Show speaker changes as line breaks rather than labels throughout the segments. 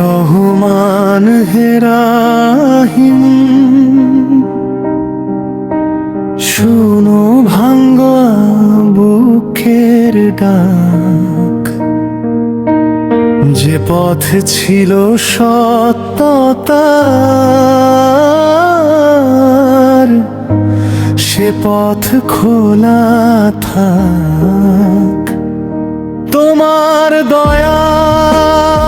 রহমান হেরাহিম শুনো ভাঙ্গা বুকের ডাক। যে পথ ছিল সত্যতার সে পথ খোলা থাক। তোমার দয়ার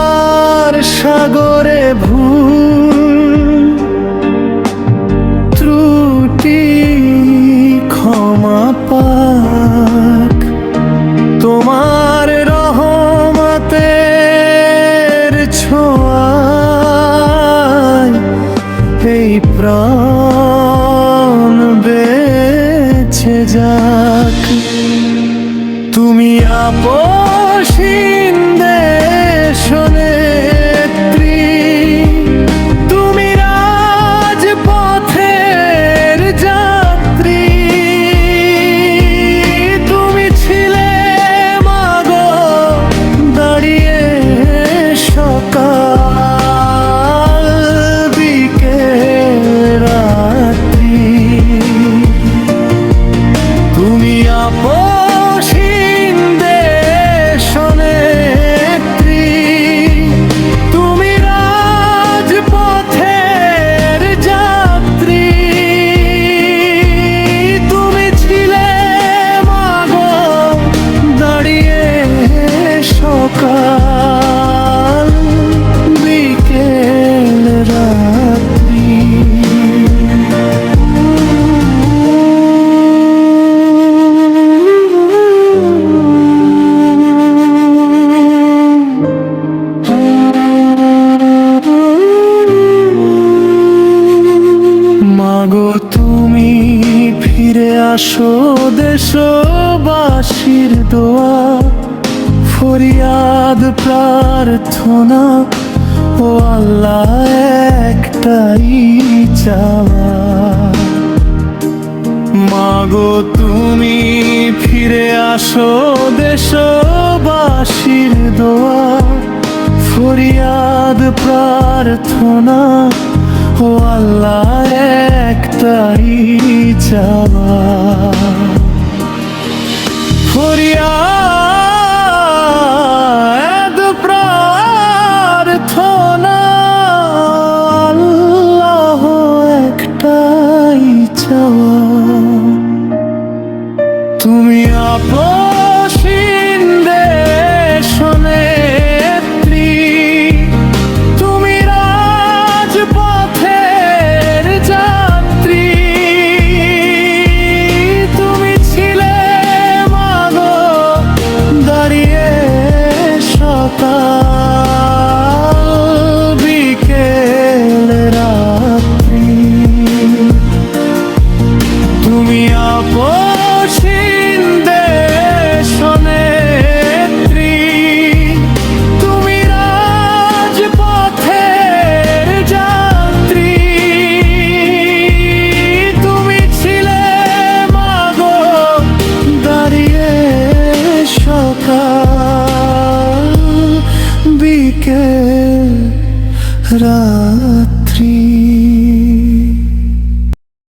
বেঁচে তুমি আপসীন তুমি আসো দেশবাসীর দোয়া, ফরিয়াদ, প্রার্থনা, ও আল্লাহ একটাই চাওয়া। মাগো, তুমি ফিরে আসো দেশবাসীর দোয়া, ফরিয়াদ, প্রার্থনা, ও আল্লাহ একটাই চাওয়া। রাত্রি